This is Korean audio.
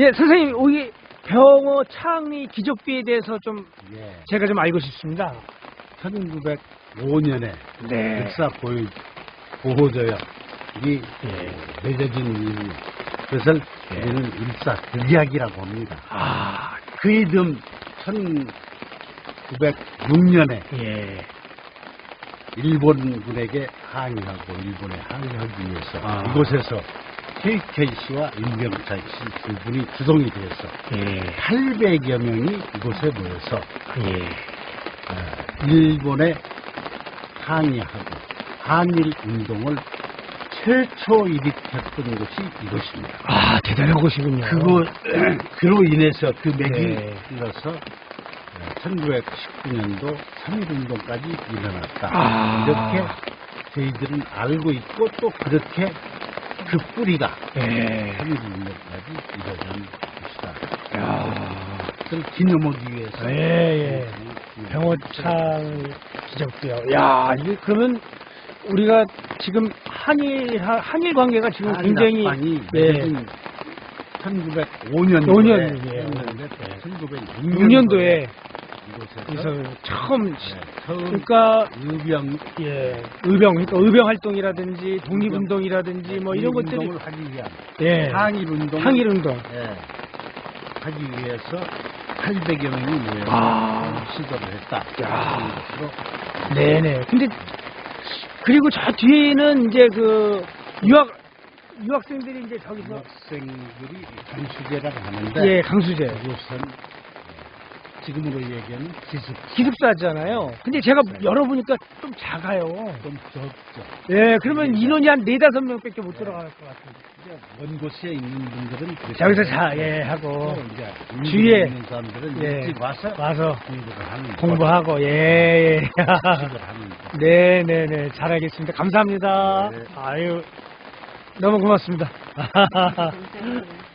예, 선생님, 여기 병어 창리 기적비에 대해서 좀 예. 제가 좀 알고 싶습니다. 1905년에 네. 역사 보유, 보호조약 이 예. 맺어진 것을 예. 우리는 일사 극약이라고 합니다. 아, 그 이듬 1906년에 예. 일본군에게 항의하고 일본에 항의하기 위해서 아. 이곳에서 케이케이 씨와 임병찬 씨 두 분이 주동이 되어서 예. 800여 명이 이곳에 모여서 예. 어, 일본에 항의하고 한일 운동을 최초 일으켰던 곳이 이곳입니다. 아, 대단한 곳이군요. 그거 그로 인해서 그 맥이 네. 흘러서 1919년도 3.1운동까지 일어났다. 아. 이렇게 저희들은 알고 있고 또 그렇게 그 뿌리가 예. 3.1운동까지 이뤄진 것이다. 야. 그걸 기념하기 위해서 예, 예. 병어창 기적도요. 야, 이게 그러면 우리가 지금 한일 하- 한일 관계가 지금 굉장히 한이 예. 1905년도에 5년, 예. 1906년도에 6년도에 이곳에서 그래서 처음 네, 처음 그러니까 의병 예, 의병 그러니까 의병 활동이라든지 독립 운동이라든지 뭐 이런 것들이 운동을 하기 위한 예. 항일 운동 항일 운동. 예, 하기 위해서 800여 명이 모여 아. 시도를 했다. 야. 그런 것으로 네, 네. 근데 그리고 저 뒤에는 이제 그 유학 유학생들이 이제 저기서 학생들이 강수제라고 하는데 예, 강수제 그것은 지금으로 얘기하는 기숙 기숙사잖아요. 근데 제가 열어보니까 좀 작아요. 좀 적죠. 예, 그러면 인원이 한 네다섯 명밖에 못 들어갈 것 같은데. 이제 먼 곳에 있는 분들은 그렇게 저기서 자, 예, 하고 또 이제 주위에, 주위에 있는 사람들은 예, 일찍 와서 와서 공부를 하는 공부하고, 예, 예. 하는. 네, 네, 네. 잘 알겠습니다. 감사합니다. 네. 아유, 너무 고맙습니다. 감사합니다.